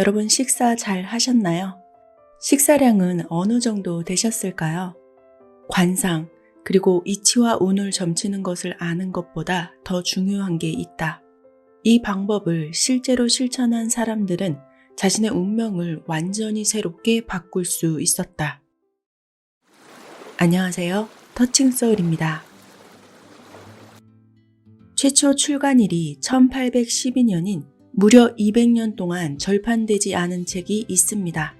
여러분 식사 잘 하셨나요? 식사량은 어느 정도 되셨을까요? 관상, 그리고 이치와 운을 점치는 것을 아는 것보다 더 중요한 게 있다. 이 방법을 실제로 실천한 사람들은 자신의 운명을 완전히 새롭게 바꿀 수 있었다. 안녕하세요. 터칭소울입니다. 최초 출간일이 1812년인 무려 200년 동안 절판되지 않은 책이 있습니다.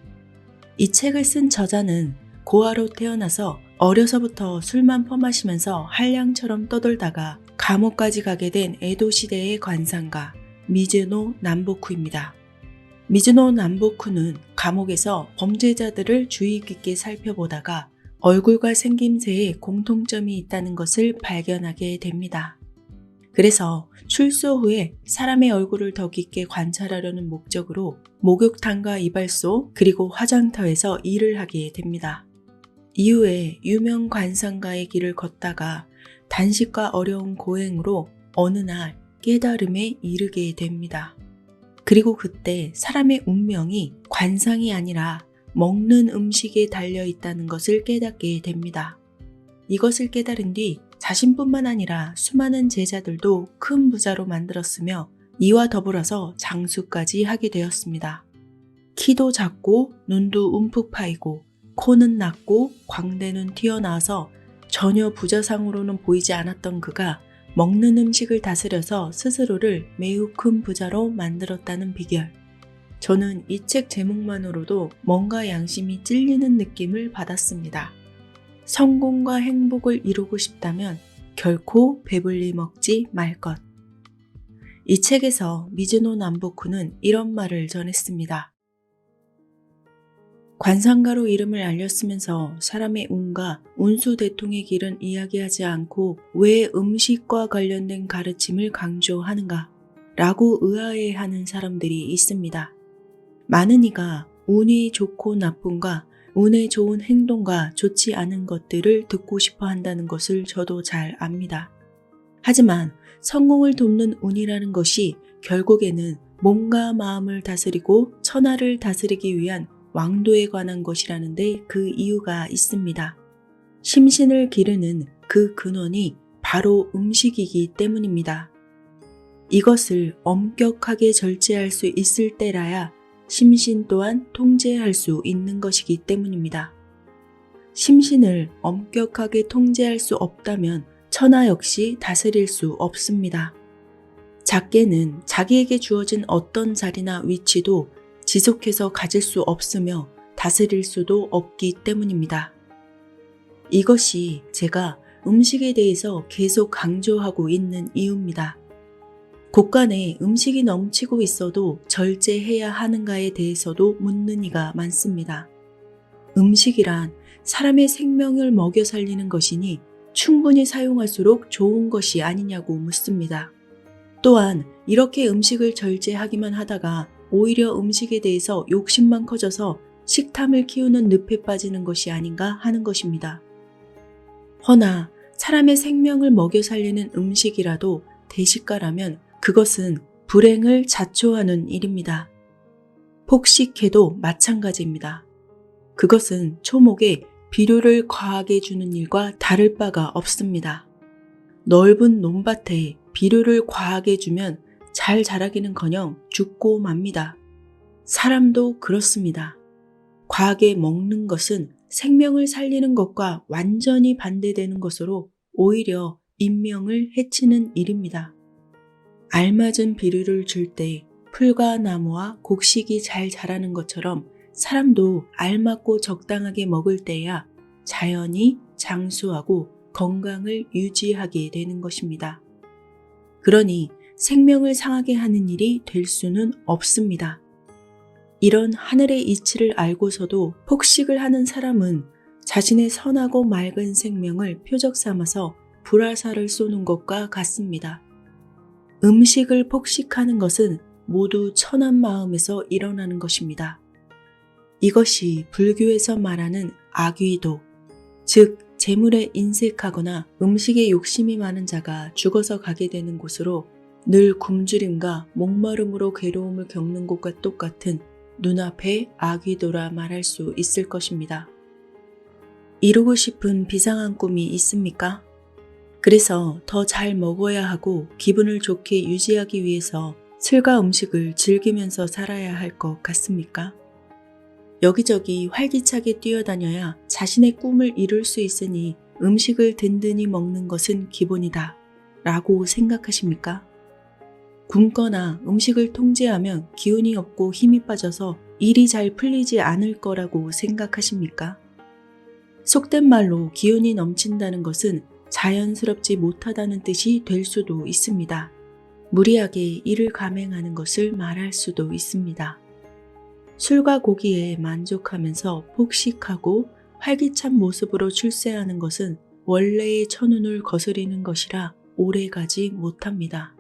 이 책을 쓴 저자는 고아로 태어나서 어려서부터 술만 퍼마시면서 한량처럼 떠돌다가 감옥까지 가게 된 에도 시대의 관상가 미즈노 남보쿠입니다. 미즈노 남보쿠는 감옥에서 범죄자들을 주의 깊게 살펴보다가 얼굴과 생김새에 공통점이 있다는 것을 발견하게 됩니다. 그래서 출소 후에 사람의 얼굴을 더 깊게 관찰하려는 목적으로 목욕탕과 이발소 그리고 화장터에서 일을 하게 됩니다. 이후에 유명 관상가의 길을 걷다가 단식과 어려운 고행으로 어느 날 깨달음에 이르게 됩니다. 그리고 그때 사람의 운명이 관상이 아니라 먹는 음식에 달려 있다는 것을 깨닫게 됩니다. 이것을 깨달은 뒤 자신뿐만 아니라 수많은 제자들도 큰 부자로 만들었으며 이와 더불어서 장수까지 하게 되었습니다. 키도 작고 눈도 움푹 파이고 코는 낮고 광대는 튀어나와서 전혀 부자상으로는 보이지 않았던 그가 먹는 음식을 다스려서 스스로를 매우 큰 부자로 만들었다는 비결. 저는 이 책 제목만으로도 뭔가 양심이 찔리는 느낌을 받았습니다. 성공과 행복을 이루고 싶다면 결코 배불리 먹지 말 것. 이 책에서 미즈노 남보쿠는 이런 말을 전했습니다. 관상가로 이름을 알렸으면서 사람의 운과 운수 대통의 길은 이야기하지 않고 왜 음식과 관련된 가르침을 강조하는가? 라고 의아해하는 사람들이 있습니다. 많은 이가 운이 좋고 나쁜가, 운에 좋은 행동과 좋지 않은 것들을 듣고 싶어 한다는 것을 저도 잘 압니다. 하지만 성공을 돕는 운이라는 것이 결국에는 몸과 마음을 다스리고 천하를 다스리기 위한 왕도에 관한 것이라는데 그 이유가 있습니다. 심신을 기르는 그 근원이 바로 음식이기 때문입니다. 이것을 엄격하게 절제할 수 있을 때라야 심신 또한 통제할 수 있는 것이기 때문입니다. 심신을 엄격하게 통제할 수 없다면 천하 역시 다스릴 수 없습니다. 작게는 자기에게 주어진 어떤 자리나 위치도 지속해서 가질 수 없으며 다스릴 수도 없기 때문입니다. 이것이 제가 음식에 대해서 계속 강조하고 있는 이유입니다. 곳간에 음식이 넘치고 있어도 절제해야 하는가에 대해서도 묻는 이가 많습니다. 음식이란 사람의 생명을 먹여 살리는 것이니 충분히 사용할수록 좋은 것이 아니냐고 묻습니다. 또한 이렇게 음식을 절제하기만 하다가 오히려 음식에 대해서 욕심만 커져서 식탐을 키우는 늪에 빠지는 것이 아닌가 하는 것입니다. 허나 사람의 생명을 먹여 살리는 음식이라도 대식가라면 그것은 불행을 자초하는 일입니다. 폭식해도 마찬가지입니다. 그것은 초목에 비료를 과하게 주는 일과 다를 바가 없습니다. 넓은 논밭에 비료를 과하게 주면 잘 자라기는 커녕 죽고 맙니다. 사람도 그렇습니다. 과하게 먹는 것은 생명을 살리는 것과 완전히 반대되는 것으로 오히려 인명을 해치는 일입니다. 알맞은 비료를 줄 때 풀과 나무와 곡식이 잘 자라는 것처럼 사람도 알맞고 적당하게 먹을 때야 자연히 장수하고 건강을 유지하게 되는 것입니다. 그러니 생명을 상하게 하는 일이 될 수는 없습니다. 이런 하늘의 이치를 알고서도 폭식을 하는 사람은 자신의 선하고 맑은 생명을 표적 삼아서 불화살을 쏘는 것과 같습니다. 음식을 폭식하는 것은 모두 천한 마음에서 일어나는 것입니다. 이것이 불교에서 말하는 악위도, 즉 재물에 인색하거나 음식에 욕심이 많은 자가 죽어서 가게 되는 곳으로 늘 굶주림과 목마름으로 괴로움을 겪는 것과 똑같은 눈앞에 아귀도라 말할 수 있을 것입니다. 이루고 싶은 비상한 꿈이 있습니까? 그래서 더 잘 먹어야 하고 기분을 좋게 유지하기 위해서 술과 음식을 즐기면서 살아야 할 것 같습니까? 여기저기 활기차게 뛰어다녀야 자신의 꿈을 이룰 수 있으니 음식을 든든히 먹는 것은 기본이다. 라고 생각하십니까? 굶거나 음식을 통제하면 기운이 없고 힘이 빠져서 일이 잘 풀리지 않을 거라고 생각하십니까? 속된 말로 기운이 넘친다는 것은 자연스럽지 못하다는 뜻이 될 수도 있습니다. 무리하게 일을 감행하는 것을 말할 수도 있습니다. 술과 고기에 만족하면서 폭식하고 활기찬 모습으로 출세하는 것은 원래의 천운을 거스리는 것이라 오래가지 못합니다.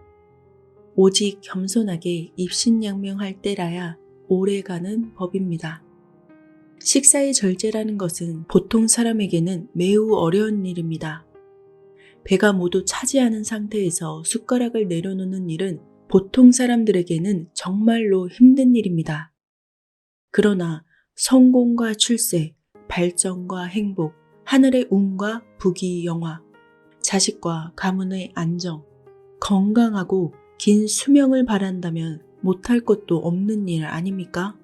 오직 겸손하게 입신양명할 때라야 오래가는 법입니다. 식사의 절제라는 것은 보통 사람에게는 매우 어려운 일입니다. 배가 모두 차지하는 상태에서 숟가락을 내려놓는 일은 보통 사람들에게는 정말로 힘든 일입니다. 그러나 성공과 출세, 발전과 행복, 하늘의 운과 부귀 영화, 자식과 가문의 안정, 건강하고 긴 수명을 바란다면 못할 것도 없는 일 아닙니까?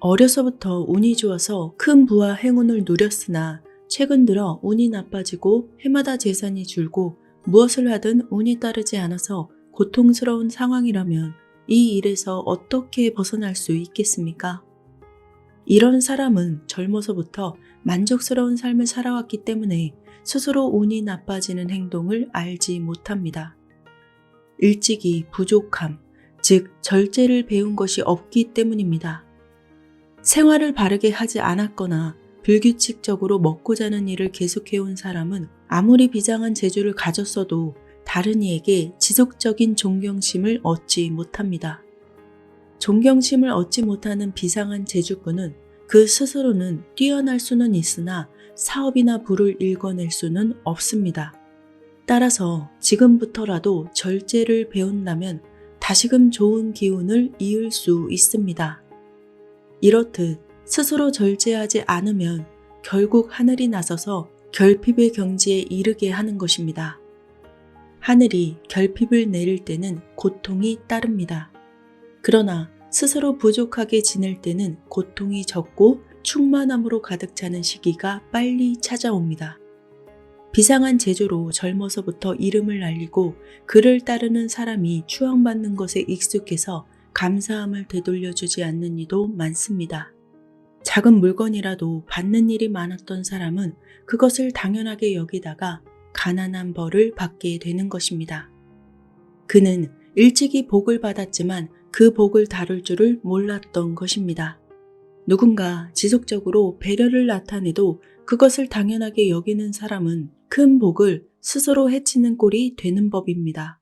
어려서부터 운이 좋아서 큰 부와 행운을 누렸으나 최근 들어 운이 나빠지고 해마다 재산이 줄고 무엇을 하든 운이 따르지 않아서 고통스러운 상황이라면 이 일에서 어떻게 벗어날 수 있겠습니까? 이런 사람은 젊어서부터 만족스러운 삶을 살아왔기 때문에 스스로 운이 나빠지는 행동을 알지 못합니다. 일찍이 부족함, 즉 절제를 배운 것이 없기 때문입니다. 생활을 바르게 하지 않았거나 불규칙적으로 먹고 자는 일을 계속해온 사람은 아무리 비장한 재주를 가졌어도 다른 이에게 지속적인 존경심을 얻지 못합니다. 존경심을 얻지 못하는 비상한 재주꾼은 그 스스로는 뛰어날 수는 있으나 사업이나 부를 일궈낼 수는 없습니다. 따라서 지금부터라도 절제를 배운다면 다시금 좋은 기운을 이을 수 있습니다. 이렇듯 스스로 절제하지 않으면 결국 하늘이 나서서 결핍의 경지에 이르게 하는 것입니다. 하늘이 결핍을 내릴 때는 고통이 따릅니다. 그러나 스스로 부족하게 지낼 때는 고통이 적고 충만함으로 가득 차는 시기가 빨리 찾아옵니다. 비상한 제조로 젊어서부터 이름을 알리고 그를 따르는 사람이 추앙받는 것에 익숙해서 감사함을 되돌려주지 않는 이도 많습니다. 작은 물건이라도 받는 일이 많았던 사람은 그것을 당연하게 여기다가 가난한 벌을 받게 되는 것입니다. 그는 일찍이 복을 받았지만 그 복을 다룰 줄을 몰랐던 것입니다. 누군가 지속적으로 배려를 나타내도 그것을 당연하게 여기는 사람은 큰 복을 스스로 해치는 꼴이 되는 법입니다.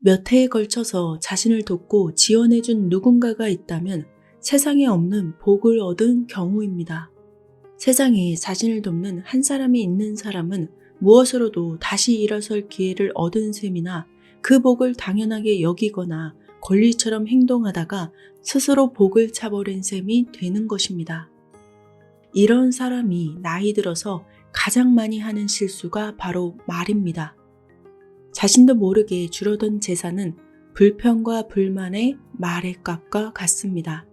몇 해에 걸쳐서 자신을 돕고 지원해준 누군가가 있다면 세상에 없는 복을 얻은 경우입니다. 세상에 자신을 돕는 한 사람이 있는 사람은 무엇으로도 다시 일어설 기회를 얻은 셈이나 그 복을 당연하게 여기거나 권리처럼 행동하다가 스스로 복을 차버린 셈이 되는 것입니다. 이런 사람이 나이 들어서 가장 많이 하는 실수가 바로 말입니다. 자신도 모르게 줄어든 재산은 불평과 불만의 말의 값과 같습니다.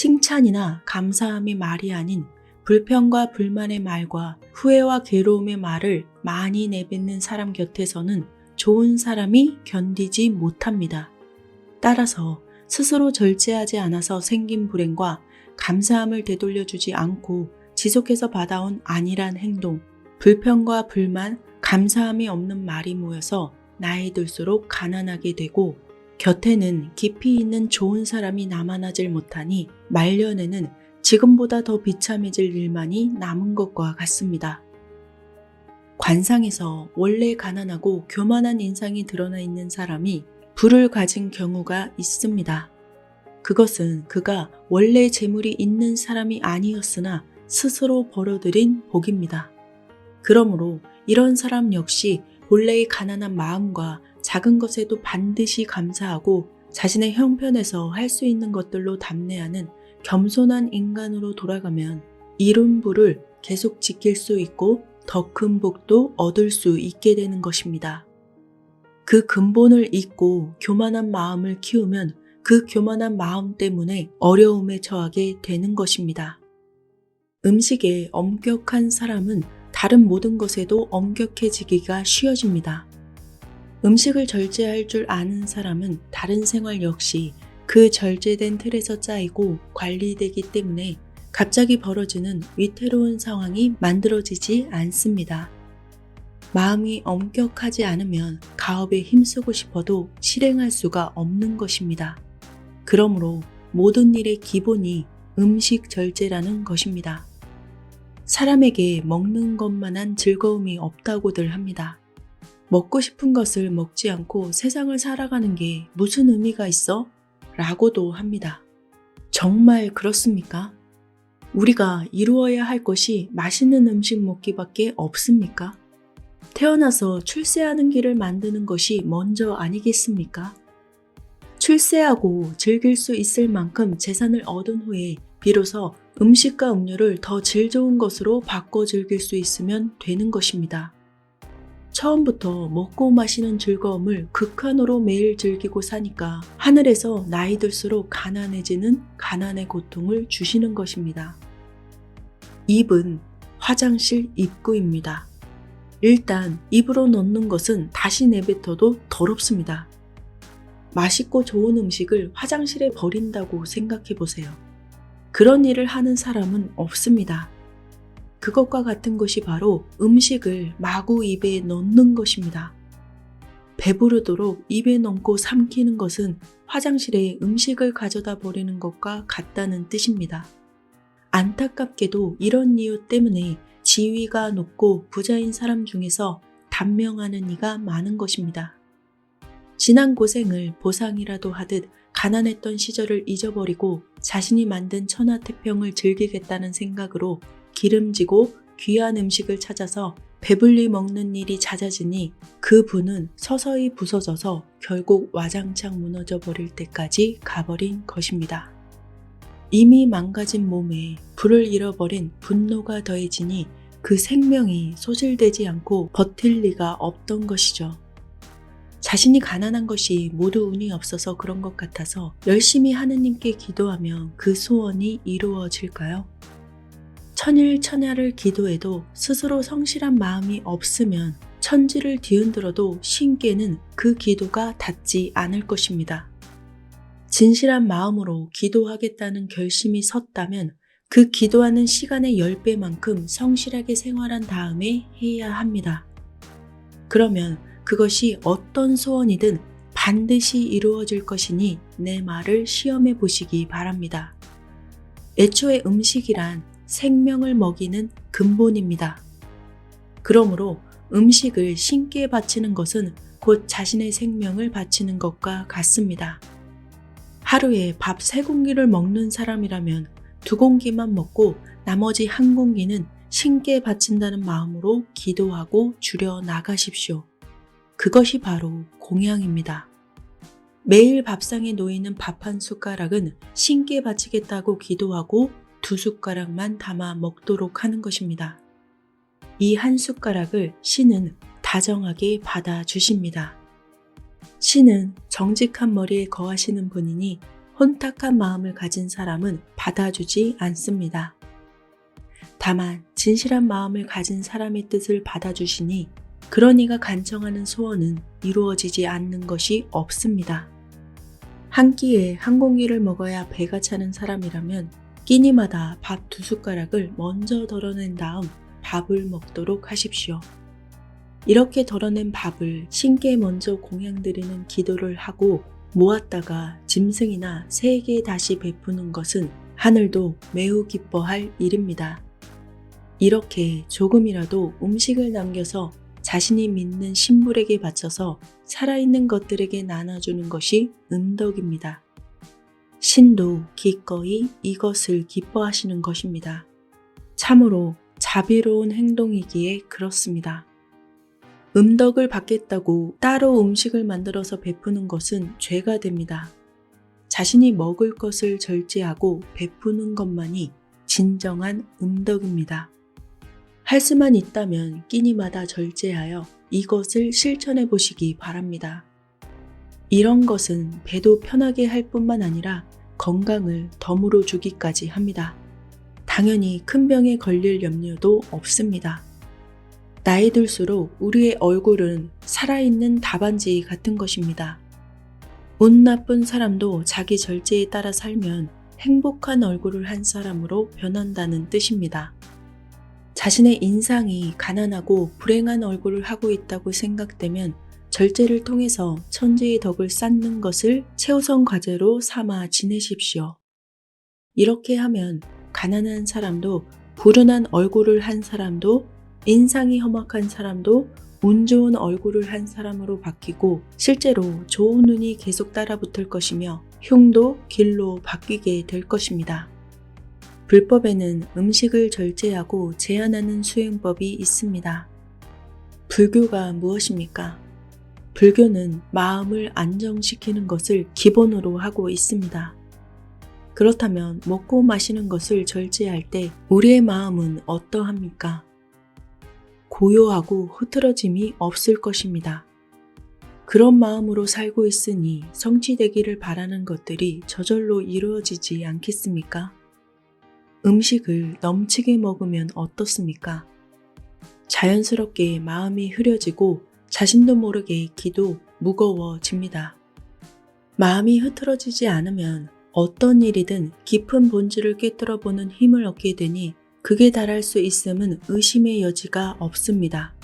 칭찬이나 감사함의 말이 아닌 불평과 불만의 말과 후회와 괴로움의 말을 많이 내뱉는 사람 곁에서는 좋은 사람이 견디지 못합니다. 따라서 스스로 절제하지 않아서 생긴 불행과 감사함을 되돌려주지 않고 지속해서 받아온 안일한 행동, 불평과 불만, 감사함이 없는 말이 모여서 나이 들수록 가난하게 되고 곁에는 깊이 있는 좋은 사람이 남아나질 못하니 말년에는 지금보다 더 비참해질 일만이 남은 것과 같습니다. 관상에서 원래 가난하고 교만한 인상이 드러나 있는 사람이 부를 가진 경우가 있습니다. 그것은 그가 원래 재물이 있는 사람이 아니었으나 스스로 벌어들인 복입니다. 그러므로 이런 사람 역시 본래의 가난한 마음과 작은 것에도 반드시 감사하고 자신의 형편에서 할 수 있는 것들로 답례하는 겸손한 인간으로 돌아가면 이룬 부를 계속 지킬 수 있고 더 큰 복도 얻을 수 있게 되는 것입니다. 그 근본을 잊고 교만한 마음을 키우면 그 교만한 마음 때문에 어려움에 처하게 되는 것입니다. 음식에 엄격한 사람은 다른 모든 것에도 엄격해지기가 쉬워집니다. 음식을 절제할 줄 아는 사람은 다른 생활 역시 그 절제된 틀에서 짜이고 관리되기 때문에 갑자기 벌어지는 위태로운 상황이 만들어지지 않습니다. 마음이 엄격하지 않으면 가업에 힘쓰고 싶어도 실행할 수가 없는 것입니다. 그러므로 모든 일의 기본이 음식 절제라는 것입니다. 사람에게 먹는 것만한 즐거움이 없다고들 합니다. 먹고 싶은 것을 먹지 않고 세상을 살아가는 게 무슨 의미가 있어? 라고도 합니다. 정말 그렇습니까? 우리가 이루어야 할 것이 맛있는 음식 먹기밖에 없습니까? 태어나서 출세하는 길을 만드는 것이 먼저 아니겠습니까? 출세하고 즐길 수 있을 만큼 재산을 얻은 후에 비로소 음식과 음료를 더 질 좋은 것으로 바꿔 즐길 수 있으면 되는 것입니다. 처음부터 먹고 마시는 즐거움을 극한으로 매일 즐기고 사니까 하늘에서 나이 들수록 가난해지는 가난의 고통을 주시는 것입니다. 입은 화장실 입구입니다. 일단 입으로 넣는 것은 다시 내뱉어도 더럽습니다. 맛있고 좋은 음식을 화장실에 버린다고 생각해 보세요. 그런 일을 하는 사람은 없습니다. 그것과 같은 것이 바로 음식을 마구 입에 넣는 것입니다. 배부르도록 입에 넣고 삼키는 것은 화장실에 음식을 가져다 버리는 것과 같다는 뜻입니다. 안타깝게도 이런 이유 때문에 지위가 높고 부자인 사람 중에서 단명하는 이가 많은 것입니다. 지난 고생을 보상이라도 하듯 가난했던 시절을 잊어버리고 자신이 만든 천하태평을 즐기겠다는 생각으로 기름지고 귀한 음식을 찾아서 배불리 먹는 일이 잦아지니 그 분은 서서히 부서져서 결국 와장창 무너져 버릴 때까지 가버린 것입니다. 이미 망가진 몸에 불을 잃어버린 분노가 더해지니 그 생명이 소실되지 않고 버틸 리가 없던 것이죠. 자신이 가난한 것이 모두 운이 없어서 그런 것 같아서 열심히 하느님께 기도하면 그 소원이 이루어질까요? 천일 천야를 기도해도 스스로 성실한 마음이 없으면 천지를 뒤흔들어도 신께는 그 기도가 닿지 않을 것입니다. 진실한 마음으로 기도하겠다는 결심이 섰다면 그 기도하는 시간의 10배만큼 성실하게 생활한 다음에 해야 합니다. 그러면 그것이 어떤 소원이든 반드시 이루어질 것이니 내 말을 시험해 보시기 바랍니다. 애초에 음식이란 생명을 먹이는 근본입니다. 그러므로 음식을 신께 바치는 것은 곧 자신의 생명을 바치는 것과 같습니다. 하루에 밥 세 공기를 먹는 사람이라면 두 공기만 먹고 나머지 한 공기는 신께 바친다는 마음으로 기도하고 줄여 나가십시오. 그것이 바로 공양입니다. 매일 밥상에 놓이는 밥 한 숟가락은 신께 바치겠다고 기도하고 두 숟가락만 담아 먹도록 하는 것입니다. 이 한 숟가락을 신은 다정하게 받아 주십니다. 신은 정직한 머리에 거하시는 분이니 혼탁한 마음을 가진 사람은 받아주지 않습니다. 다만 진실한 마음을 가진 사람의 뜻을 받아주시니 그런 이가 간청하는 소원은 이루어지지 않는 것이 없습니다. 한 끼에 한 공기를 먹어야 배가 차는 사람이라면 끼니마다 밥 두 숟가락을 먼저 덜어낸 다음 밥을 먹도록 하십시오. 이렇게 덜어낸 밥을 신께 먼저 공양드리는 기도를 하고 모았다가 짐승이나 새에게 다시 베푸는 것은 하늘도 매우 기뻐할 일입니다. 이렇게 조금이라도 음식을 남겨서 자신이 믿는 신불에게 바쳐서 살아있는 것들에게 나눠주는 것이 은덕입니다. 신도 기꺼이 이것을 기뻐하시는 것입니다. 참으로 자비로운 행동이기에 그렇습니다. 음덕을 받겠다고 따로 음식을 만들어서 베푸는 것은 죄가 됩니다. 자신이 먹을 것을 절제하고 베푸는 것만이 진정한 음덕입니다. 할 수만 있다면 끼니마다 절제하여 이것을 실천해 보시기 바랍니다. 이런 것은 배도 편하게 할 뿐만 아니라 건강을 덤으로 주기까지 합니다. 당연히 큰 병에 걸릴 염려도 없습니다. 나이 들수록 우리의 얼굴은 살아있는 답안지 같은 것입니다. 운 나쁜 사람도 자기 절제에 따라 살면 행복한 얼굴을 한 사람으로 변한다는 뜻입니다. 자신의 인상이 가난하고 불행한 얼굴을 하고 있다고 생각되면 절제를 통해서 천재의 덕을 쌓는 것을 최우선 과제로 삼아 지내십시오. 이렇게 하면 가난한 사람도 불운한 얼굴을 한 사람도 인상이 험악한 사람도 운 좋은 얼굴을 한 사람으로 바뀌고 실제로 좋은 운이 계속 따라붙을 것이며 흉도 길로 바뀌게 될 것입니다. 불법에는 음식을 절제하고 제한하는 수행법이 있습니다. 불교가 무엇입니까? 불교는 마음을 안정시키는 것을 기본으로 하고 있습니다. 그렇다면 먹고 마시는 것을 절제할 때 우리의 마음은 어떠합니까? 고요하고 흐트러짐이 없을 것입니다. 그런 마음으로 살고 있으니 성취되기를 바라는 것들이 저절로 이루어지지 않겠습니까? 음식을 넘치게 먹으면 어떻습니까? 자연스럽게 마음이 흐려지고 자신도 모르게 기도 무거워집니다. 마음이 흐트러지지 않으면 어떤 일이든 깊은 본질을 꿰뚫어 보는 힘을 얻게 되니 극에 달할 수 있음은 의심의 여지가 없습니다.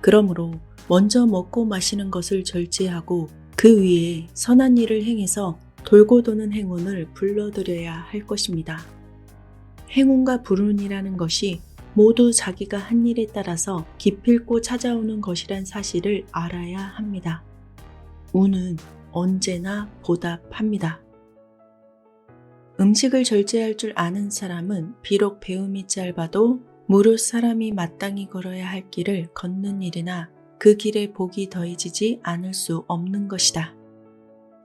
그러므로 먼저 먹고 마시는 것을 절제하고 그 위에 선한 일을 행해서 돌고 도는 행운을 불러들여야 할 것입니다. 행운과 불운이라는 것이 모두 자기가 한 일에 따라서 기필코 찾아오는 것이란 사실을 알아야 합니다. 운은 언제나 보답합니다. 음식을 절제할 줄 아는 사람은 비록 배움이 짧아도 무릇 사람이 마땅히 걸어야 할 길을 걷는 일이나 그 길에 복이 더해지지 않을 수 없는 것이다.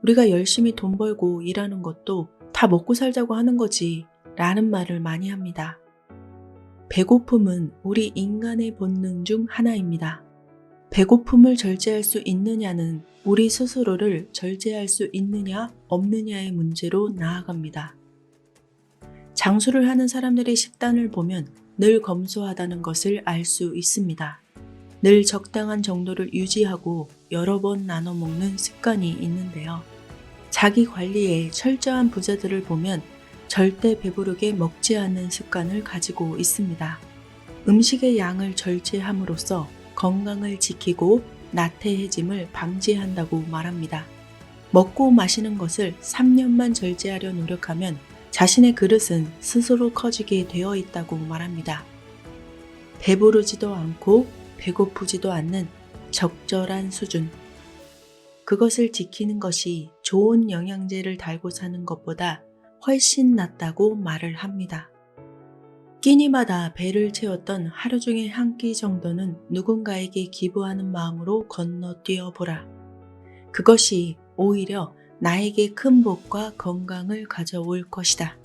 우리가 열심히 돈 벌고 일하는 것도 다 먹고 살자고 하는 거지 라는 말을 많이 합니다. 배고픔은 우리 인간의 본능 중 하나입니다. 배고픔을 절제할 수 있느냐는 우리 스스로를 절제할 수 있느냐 없느냐의 문제로 나아갑니다. 장수를 하는 사람들의 식단을 보면 늘 검소하다는 것을 알 수 있습니다. 늘 적당한 정도를 유지하고 여러 번 나눠 먹는 습관이 있는데요. 자기 관리에 철저한 부자들을 보면 절대 배부르게 먹지 않는 습관을 가지고 있습니다. 음식의 양을 절제함으로써 건강을 지키고 나태해짐을 방지한다고 말합니다. 먹고 마시는 것을 3년만 절제하려 노력하면 자신의 그릇은 스스로 커지게 되어 있다고 말합니다. 배부르지도 않고 배고프지도 않는 적절한 수준. 그것을 지키는 것이 좋은 영양제를 달고 사는 것보다 훨씬 낫다고 말을 합니다. 끼니마다 배를 채웠던 하루 중에 한 끼 정도는 누군가에게 기부하는 마음으로 건너뛰어 보라. 그것이 오히려 나에게 큰 복과 건강을 가져올 것이다.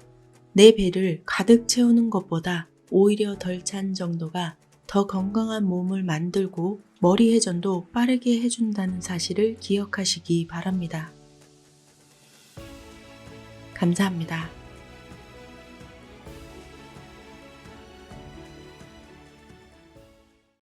내 배를 가득 채우는 것보다 오히려 덜 찬 정도가 더 건강한 몸을 만들고 머리 회전도 빠르게 해준다는 사실을 기억하시기 바랍니다. 감사합니다.